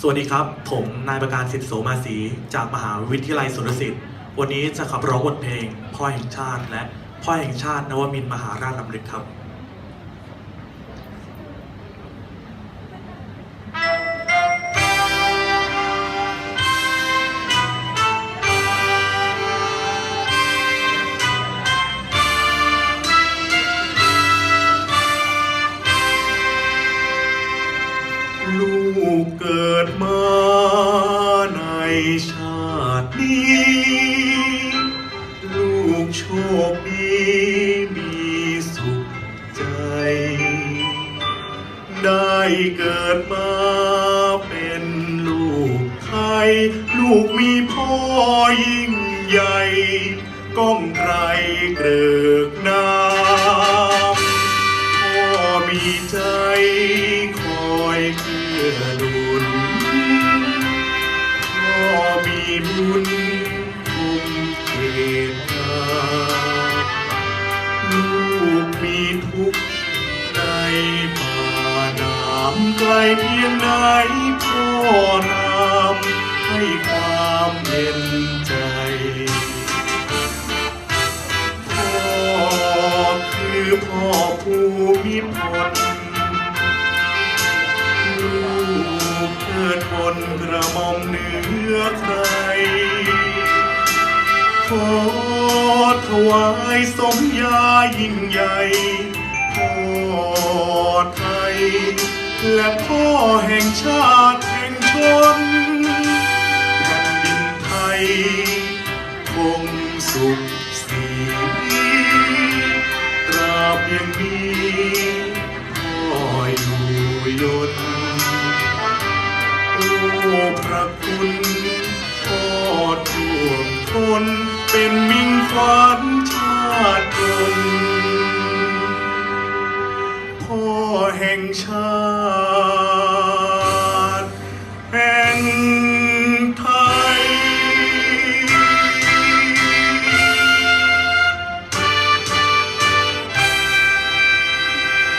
สวัสดีครับ ผมนายประการสิทธิโสมาศีจากมหาวิทยาลัยสุรศิลป์วันนี้จะขับร้องบทเพลง พ่อแห่งชาติ และพ่อแห่งชาตินวมินมหาราชลำลึกครับ ลูกเกิดมาในชาตินี้ ลูกโชคดีมีสุขใจ ได้เกิดมาเป็นลูกไทย ลูกมีพ่อยิ่งใหญ่ก้องไกรเกริกน้ำพ่อมีใจคอ ยเกื้อหนุนพ่อมีบุญคุ้มเขตนาลูกมีทุกข์ในป่าน้ำไกลเพียงไหนพ่อนำให้ความเห็นใจพ่อคือพ่อภูมิพล เกิดบนกระหม่อมเหนือใคร ขอถวายสมญายิ่งใหญ่พ่อไทย และพ่อแห่งชาติแห่งชนแผ่นดินไทย คงสุขสีตราบยังมี เป็นมิ่งขวัญชาติคนพ่อแห่งชาติ